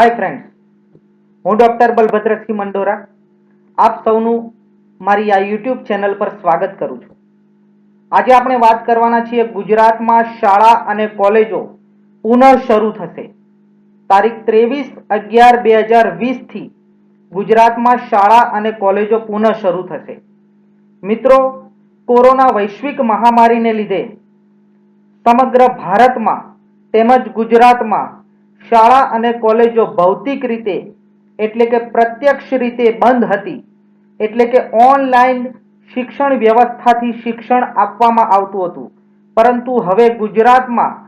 Hi friends હું doctor Balbhadrasinh Mandora. આપ સૌનું મારી આ યુટ્યુબ ચેનલ પર સ્વાગત કરું છું. આજે આપણે વાત કરવાના છીએ ગુજરાતમાં શાળા અને કોલેજો પુનઃ શરૂ થશે. તારીખ ત્રેવીસ અગિયાર બે હજાર વીસથી ગુજરાતમાં શાળા અને કોલેજો પુનઃ શરૂ થશે. મિત્રો, કોરોના વૈશ્વિક મહામારીને લીધે સમગ્ર ભારતમાં તેમજ ગુજરાતમાં શાળા અને કોલેજો ભૌતિક રીતે, એટલે કે પ્રત્યક્ષ રીતે બંધ હતી. એટલે કે ઓનલાઈન શિક્ષણ વ્યવસ્થાથી શિક્ષણ આપવામાં આવતું હતું. પરંતુ હવે ગુજરાતમાં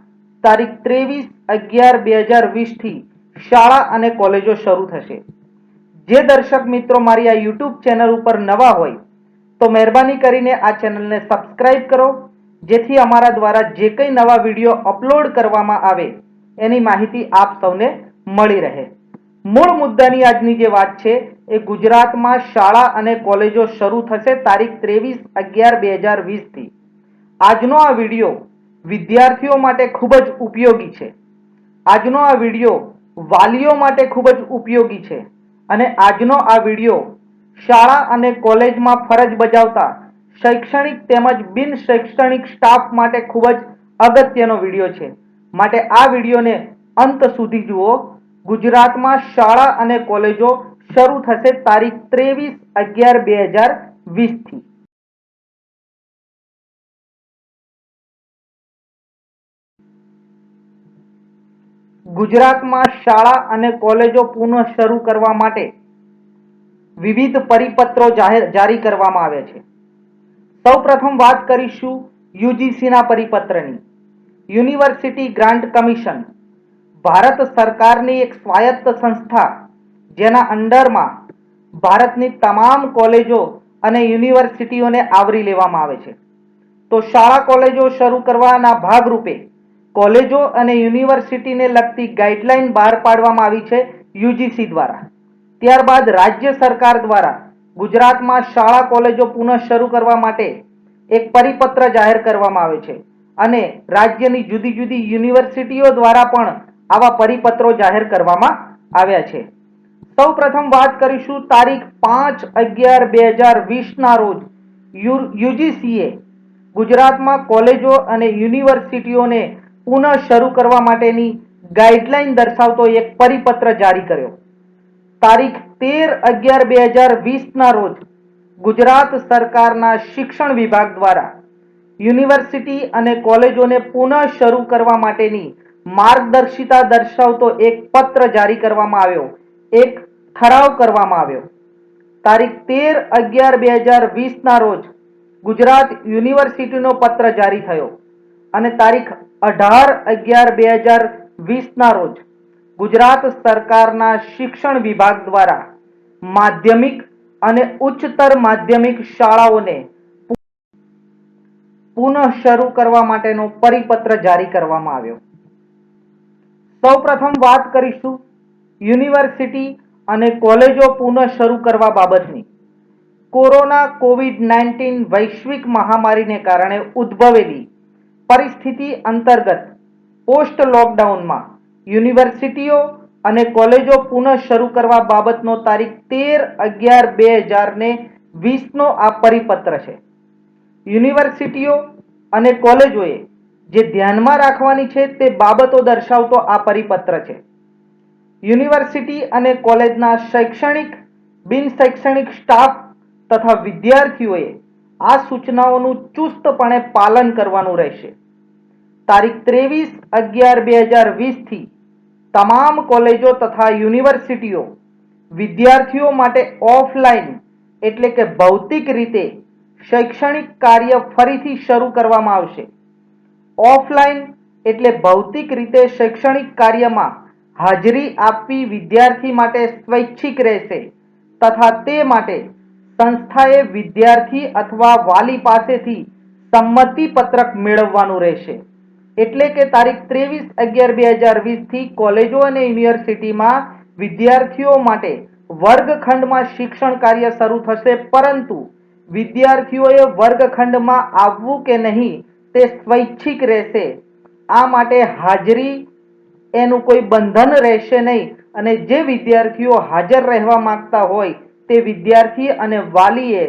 તારીખ ત્રેવીસ અગિયાર બે હજાર વીસથી શાળા અને કોલેજો શરૂ થશે. જે દર્શક મિત્રો મારી આ યુટ્યુબ ચેનલ ઉપર નવા હોય, તો મહેરબાની કરીને આ ચેનલને સબસ્ક્રાઈબ કરો, જેથી અમારા દ્વારા જે કંઈ નવા વીડિયો અપલોડ કરવામાં આવે એની માહિતી આપ સૌને મળી રહે. મૂળ મુદ્દાની આજની જે વાત છે, એ ગુજરાતમાં શાળા અને કોલેજો શરૂ થશે તારીખ ત્રેવીસ અગિયાર બે હજાર વીસથી. આજનો આ વીડિયો વિદ્યાર્થીઓ માટે ખૂબ જ ઉપયોગી છે. આજનો આ વીડિયો વાલીઓ માટે ખૂબ જ ઉપયોગી છે. અને આજનો આ વીડિયો શાળા અને કોલેજમાં ફરજ બજાવતા શૈક્ષણિક તેમજ બિન શૈક્ષણિક સ્ટાફ માટે ખૂબ જ અગત્યનો વીડિયો છે. માટે આ વિડીયોને અંત સુધી જુઓ. ગુજરાતમાં શાળા અને કોલેજો શરૂ થશે તારીખ ત્રેવીસ અગિયાર બે હજાર વીસથી. ગુજરાતમાં શાળા અને કોલેજો પુનઃ શરૂ કરવા માટે વિવિધ પરિપત્રો જાહેર જારી કરવામાં આવ્યા છે. સૌપ્રથમ વાત કરીશું યુજીસીના પરિપત્રની. University grant commission. ભારત સરકારની એક સ્વાયત્ત સંસ્થા, જેના અંડરમાં ભારતની તમામ કોલેજો અને યુનિવર્સિટીઓને આવરી લેવામાં આવે છે. તો શાળા કોલેજો શરૂ કરવાના ભાગરૂપે કોલેજો અને યુનિવર્સિટીને લગતી ગાઈડલાઈન બહાર પાડવામાં આવી છે યુજીસી દ્વારા. ત્યારબાદ રાજ્ય સરકાર દ્વારા ગુજરાતમાં શાળા કોલેજો પુનઃ શરૂ કરવા માટે એક પરિપત્ર જાહેર કરવામાં આવે છે. અને રાજ્યની જુદી જુદી યુનિવર્સિટીઓ દ્વારા પણ આવા પરિપત્રો જાહેર કરવામાં આવ્યા છે. સૌ પ્રથમ વાત કરીશું તારીખ પાંચ અગિયાર બે હજાર વીસના રોજ યુજીસીએ ગુજરાતમાં કોલેજો અને યુનિવર્સિટીઓને પુનઃ શરૂ કરવા માટેની ગાઈડલાઈન દર્શાવતો એક પરિપત્ર જારી કર્યો. તારીખ તેર અગિયાર બે હજાર વીસના રોજ ગુજરાત સરકારના શિક્ષણ વિભાગ દ્વારા યુનિવર્સિટી અને કોલેજોને પુનઃ શરૂ કરવા માટેની માર્ગદર્શિતા દર્શાવતો એક પત્ર જારી કરવામાં આવ્યો. એક ઠરાવ કરવામાં આવ્યો. તારીખ તેર અગિયાર બે હજાર વીસના રોજ ગુજરાત યુનિવર્સિટીનો પત્ર જારી થયો અને તારીખ અઢાર અગિયાર બે હજાર વીસના રોજ ગુજરાત સરકારના શિક્ષણ વિભાગ દ્વારા માધ્યમિક અને ઉચ્ચતર માધ્યમિક શાળાઓને પુનઃ શરૂ કરવા માટેનો પરિપત્ર જારી કરવામાં આવ્યો. સૌપ્રથમ વાત કરીશું યુનિવર્સિટી અને કોલેજો પુનઃ શરૂ કરવા બાબતની. કોરોના કોવિડ નાઇન્ટીન વૈશ્વિક મહામારીને કારણે ઉદ્ભવેલી પરિસ્થિતિ અંતર્ગત પોસ્ટ લોકડાઉનમાં યુનિવર્સિટીઓ અને કોલેજો પુનઃ શરૂ કરવા બાબતનો તારીખ તેર અગિયાર બે હજાર ને વીસનો આ પરિપત્ર છે. યુનિવર્સિટીઓ અને કોલેજોએ જે ધ્યાનમાં રાખવાની છે તે બાબતો દર્શાવતો આ પરિપત્ર છે. યુનિવર્સિટી અને કોલેજના શૈક્ષણિક બિન શૈક્ષણિક સ્ટાફ તથા વિદ્યાર્થીઓએ આ સૂચનાઓનું ચુસ્તપણે પાલન કરવાનું રહેશે. તારીખ ત્રેવીસ અગિયાર બે હજાર વીસથી તમામ કોલેજો તથા યુનિવર્સિટીઓ વિદ્યાર્થીઓ માટે ઓફલાઈન એટલે કે ભૌતિક રીતે શૈક્ષણિક કાર્ય ફરીથી શરૂ કરવામાં આવશે. ઓફલાઈન એટલે ભૌતિક રીતે શૈક્ષણિક કાર્યમાં હાજરી આપવી વિદ્યાર્થી માટે સ્વૈચ્છિક રહેશે તથા તે માટે સંસ્થાએ વિદ્યાર્થી અથવા વાલી પાસેથી સંમતિ પત્રક મેળવવાનું રહેશે. એટલે કે તારીખ ત્રેવીસ અગિયાર બે હજાર વીસથી કોલેજો અને યુનિવર્સિટીમાં વિદ્યાર્થીઓ માટે વર્ગખંડમાં શિક્ષણ કાર્ય શરૂ થશે, પરંતુ વિદ્યાર્થીઓએ વર્ગખંડમાં આવવું કે નહીં તે સ્વૈચ્છિક રહેશે. આ માટે હાજરી એનું કોઈ બંધન રહેશે નહીં અને જે વિદ્યાર્થીઓ હાજર રહેવા માંગતા હોય તે વિદ્યાર્થી અને વાલીએ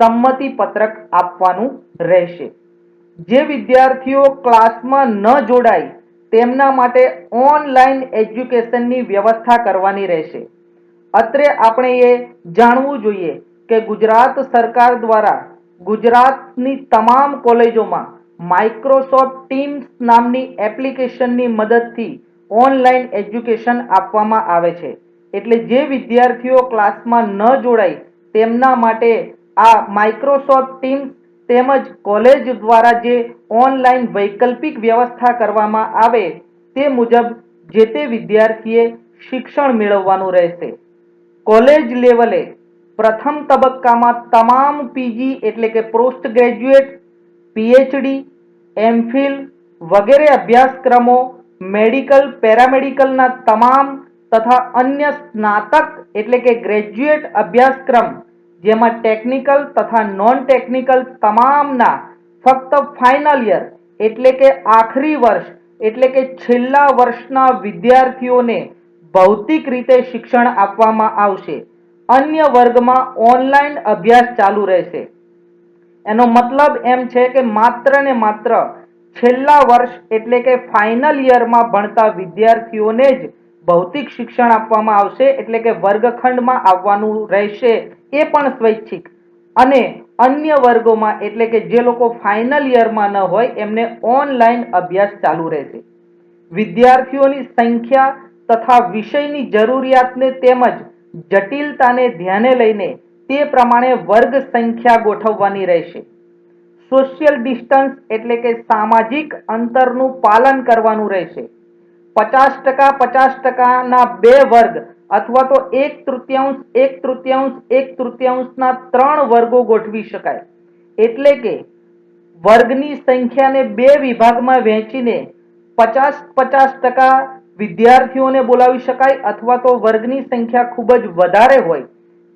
સંમતિ પત્રક આપવાનું રહેશે. જે વિદ્યાર્થીઓ ક્લાસમાં ન જોડાય તેમના માટે ઓનલાઈન એજ્યુકેશનની વ્યવસ્થા કરવાની રહેશે. અત્રે આપણે એ જાણવું જોઈએ કે ગુજરાત સરકાર દ્વારા ગુજરાતની તમામ કોલેજોમાં માઇક્રોસોફ્ટ ટીમ્સ નામની એપ્લિકેશનની મદદથી ઓનલાઈન એજ્યુકેશન આપવામાં આવે છે. એટલે જે વિદ્યાર્થીઓ ક્લાસમાં ન જોડાય, તેમના માટે આ માઇક્રોસોફ્ટ ટીમ્સ તેમજ કોલેજ દ્વારા જે ઓનલાઈન વૈકલ્પિક વ્યવસ્થા કરવામાં આવે, તે મુજબ જે તે વિદ્યાર્થીએ શિક્ષણ મેળવવાનું રહેશે. કોલેજ લેવલે પ્રથમ તબક્કામાં તમામ પીજી એટલે કે પોસ્ટ ગ્રેજ્યુએટ, પીએચડી એમફિલ વગેરે અભ્યાસક્રમો, મેડિકલ, પેરામેડિકલના તમામ તથા અન્ય સ્નાતક એટલે કે ગ્રેજ્યુએટ અભ્યાસક્રમ, જેમાં ટેકનિકલ તથા નોન ટેકનિકલ તમામના ફક્ત ફાઇનલ યર એટલે કે આખરી વર્ષ એટલે કે છેલ્લા વર્ષના વિદ્યાર્થીઓને ભૌતિક રીતે શિક્ષણ આપવામાં આવશે. અન્ય વર્ગમાં ઓનલાઈન અભ્યાસ ચાલુ રહેશે. એનો મતલબ એમ છે કે માત્ર ને માત્ર છેલ્લા વર્ષ એટલે કે ફાઇનલ યરમાં ભણતા વિદ્યાર્થીઓને જ ભૌતિક શિક્ષણ આપવામાં આવશે એટલે કે વર્ગખંડમાં આવવાનું રહેશે એ પણ સ્વૈચ્છિક. અને અન્ય વર્ગોમાં એટલે કે જે લોકો ફાઇનલ યરમાં ન હોય એમને ઓનલાઈન અભ્યાસ ચાલુ રહેશે. વિદ્યાર્થીઓની સંખ્યા તથા વિષયની જરૂરિયાતને તેમજ જટિલતાને ધ્યાને લઈને તે પ્રમાણે વર્ગ સંખ્યા ગોઠવવાની રહેશે. સોશિયલ ડિસ્ટન્સ એટલે કે સામાજિક અંતરનું પાલન કરવાનું રહેશે. પચાસ ટકા પચાસ ટકાના બે વર્ગ અથવા તો એક તૃતીયાંશ એક તૃતીયાંશ, એક તૃતીયાંશના ત્રણ વર્ગો ગોઠવી શકાય. એટલે કે વર્ગની સંખ્યાને બે વિભાગમાં વહેંચીને પચાસ પચાસ ટકા વિદ્યાર્થીઓને બોલાવી શકાય અથવા તો વર્ગની સંખ્યા ખૂબ જ વધારે હોય,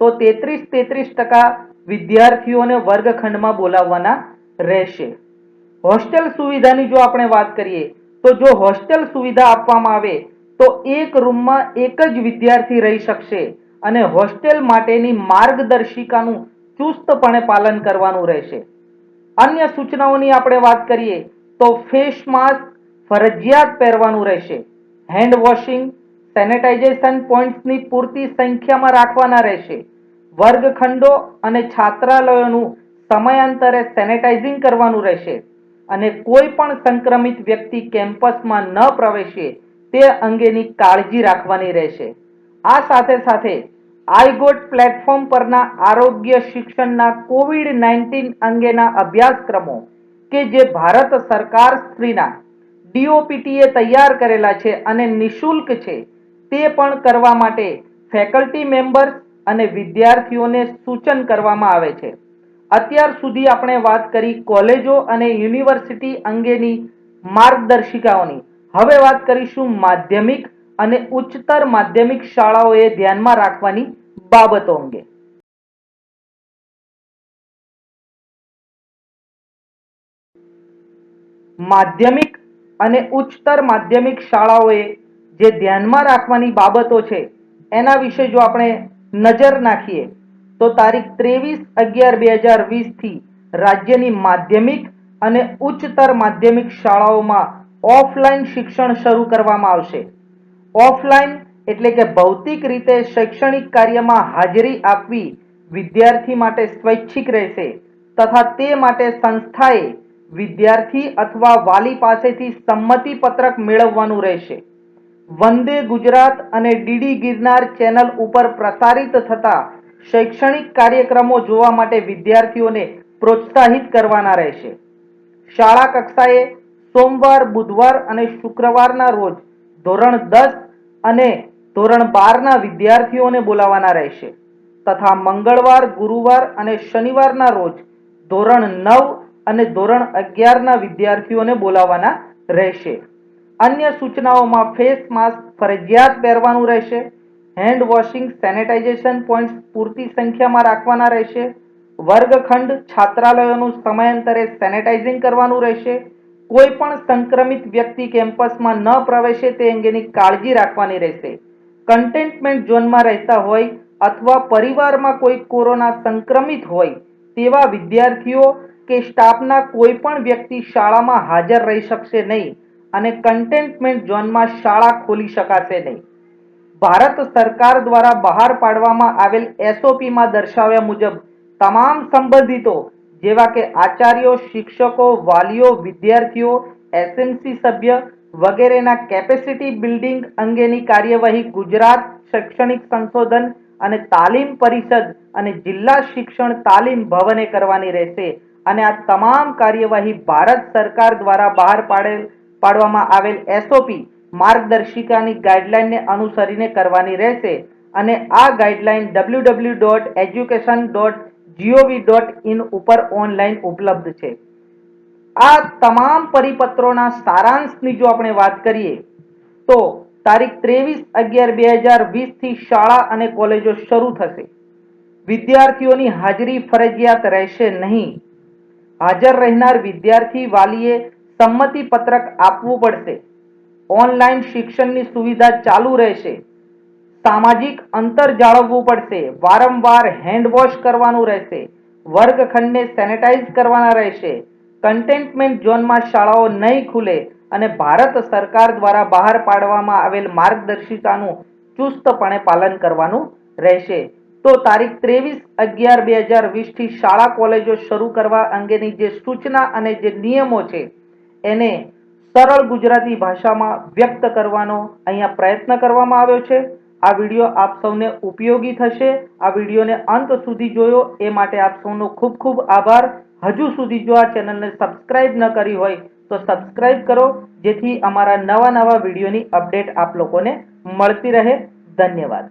તો તેત્રીસ તેત્રીસ ટકા વિદ્યાર્થીઓને વર્ગખંડમાં બોલાવવાના રહેશે. હોસ્ટેલ સુવિધાની જો આપણે વાત કરીએ, તો જો હોસ્ટેલ સુવિધા આપવામાં આવે, તો એક રૂમમાં એક જ વિદ્યાર્થી રહી શકશે અને હોસ્ટેલ માટેની માર્ગદર્શિકાનું ચુસ્તપણે પાલન કરવાનું રહેશે. અન્ય સૂચનાઓની આપણે વાત કરીએ, તો ફેસ માસ્ક ફરજિયાત પહેરવાનું રહેશે. હેન્ડ વોશિંગ, સેનેટાઇઝેશન પોઈન્ટ્સની પૂરતી સંખ્યામાં રાખવાના રહેશે. વર્ગખંડો અને છાત્રાલયોનું સમયાંતરે સેનેટાઇઝિંગ કરવાનું રહેશે અને કોઈ પણ સંક્રમિત વ્યક્તિ કેમ્પસમાં ન પ્રવેશે તે અંગેની કાળજી રાખવાની રહેશે. આ સાથે સાથે આઈગોટ પ્લેટફોર્મ પરના આરોગ્ય શિક્ષણના કોવિડ નાઇન્ટીન અંગેના અભ્યાસક્રમો કે જે ભારત સરકાર શ્રીના ડીઓપીટીએ તૈયાર કરેલા છે અને નિઃશુલ્ક છે. તે પણ કરવા માટે ફેકલ્ટી મેમ્બર્સ અને વિદ્યાર્થીઓને સૂચન કરવામાં આવે છે. અત્યાર સુધી આપણે વાત કરી કોલેજો અને યુનિવર્સિટી અંગેની માર્ગદર્શિકાઓની. હવે વાત કરીશું માધ્યમિક અને ઉચ્ચતર માધ્યમિક શાળાઓએ ધ્યાનમાં રાખવાની બાબતો અંગે. માધ્યમિક અને ઉચ્ચતર માધ્યમિક શાળાઓએ જે ધ્યાનમાં રાખવાની બાબતો છે, એના વિશે જો આપણે નજર નાખીએ, તો તારીખ ત્રેવીસ અગિયાર બે હજાર વીસથી રાજ્યની માધ્યમિક અને ઉચ્ચતર માધ્યમિક શાળાઓમાં ઓફલાઈન શિક્ષણ શરૂ કરવામાં આવશે. ઓફલાઈન એટલે કે ભૌતિક રીતે શૈક્ષણિક કાર્યમાં હાજરી આપવી વિદ્યાર્થી માટે સ્વૈચ્છિક રહેશે તથા તે માટે સંસ્થાએ વિદ્યાર્થી અથવા વાલી પાસેથી સંમતિ પત્રક મેળવવાનું રહેશે. વંદે ગુજરાત અને ડીડી ગિરનાર ચેનલ ઉપર પ્રસારિત થતા શૈક્ષણિક કાર્યક્રમો જોવા માટે વિદ્યાર્થીઓને પ્રોત્સાહિત કરવાના રહેશે. શાળા કક્ષાએ સોમવાર, બુધવાર અને શુક્રવારના રોજ ધોરણ દસ અને ધોરણ બારના વિદ્યાર્થીઓને બોલાવવાના રહેશે. તથા મંગળવાર, ગુરુવાર અને શનિવારના રોજ ધોરણ નવ અને ધોરણ અગિયારના વિદ્યાર્થીઓને બોલાવવાના રહેશે. અન્ય સૂચનાઓમાં ફેસ માસ્ક ફરજિયાત પહેરવાનું રહેશે. હેન્ડ વોશિંગ, સેનેટાઇઝેશન પોઈન્ટ્સ પૂરતી સંખ્યામાં રાખવાના રહેશે. વર્ગખંડ, છાત્રાલયોનું સમયાંતરે સેનેટાઇઝિંગ કરવાનું રહેશે. કોઈ પણ સંક્રમિત વ્યક્તિ કેમ્પસમાં ન પ્રવેશે તે અંગેની કાળજી રાખવાની રહેશે. કન્ટેન્ટમેન્ટ ઝોનમાં રહેતા હોય અથવા પરિવારમાં કોઈ કોરોના સંક્રમિત હોય તેવા વિદ્યાર્થીઓ કે સ્ટાફના કોઈ પણ વ્યક્તિ શાળામાં હાજર રહી શકશે નહીં અને કન્ટેન્ટમેન્ટ ઝોનમાં શાળા ખોલી શકાશે નહીં. ભારત સરકાર દ્વારા બહાર પાડવામાં આવેલ એસઓપીમાં દર્શાવ્યા મુજબ તમામ સંબંધિતો, જેવા કે આચાર્યો, શિક્ષકો, વાલીઓ, વિદ્યાર્થીઓ, એસએમસી સભ્ય વગેરેના કેપેસિટી બિલ્ડિંગ અંગેની કાર્યવાહી ગુજરાત શૈક્ષણિક સંશોધન અને તાલીમ પરિષદ અને જિલ્લા શિક્ષણ તાલીમ ભવને કરવાની રહેશે. અને આ તમામ કાર્યવાહી ભારત સરકાર દ્વારા બહાર પાડેલ પાડવામાં આવેલ એસઓપી માર્ગદર્શિકાની ગાઈડલાઈનને અનુસરીને કરવાની રહેશે અને આ guideline W W dot education dot GOV dot in ઉપર ઓનલાઈન ઉપલબ્ધ છે. આ તમામ પરિપત્રોના સારાંશની જો આપણે વાત કરીએ, તો તારીખ ત્રેવીસ અગિયાર બે હજાર વીસથી શાળા અને કોલેજો શરૂ થશે. વિદ્યાર્થીઓની હાજરી ફરજિયાત રહેશે નહીં. હાજર રહેનાર વિદ્યાર્થી વાલીએ સંમતિ પત્રક આપવું પડશે. ઓનલાઈન શિક્ષણની સુવિધા ચાલુ રહેશે. સામાજિક અંતર જાળવવું પડશે. વારંવાર હેન્ડ વોશ કરવાનું રહેશે. વર્ગખંડને સેનેટાઈઝ કરવાના રહેશે. કન્ટેન્ટમેન્ટ ઝોનમાં શાળાઓ નહીં ખુલે અને ભારત સરકાર દ્વારા બહાર પાડવામાં આવેલ માર્ગદર્શિકાનું ચુસ્તપણે પાલન કરવાનું રહેશે. તો તારીખ ત્રેવીસ અગિયાર બે હજાર વીસથી શાળા કોલેજો શરૂ કરવા અંગેની જે સૂચના અને જે નિયમો છે, એને સરળ ગુજરાતી ભાષામાં વ્યક્ત કરવાનો અહીંયા પ્રયત્ન કરવામાં આવ્યો છે. આ વીડિયો આપ સૌને ઉપયોગી થશે. આ વિડીયોને અંત સુધી જોયો, એ માટે આપ સૌનો ખૂબ ખૂબ આભાર. હજુ સુધી જો આ ચેનલને સબસ્ક્રાઇબ ન કરી હોય, તો સબસ્ક્રાઇબ કરો, જેથી અમારા નવા નવા વિડીયોની અપડેટ આપ લોકોને મળતી રહે. ધન્યવાદ.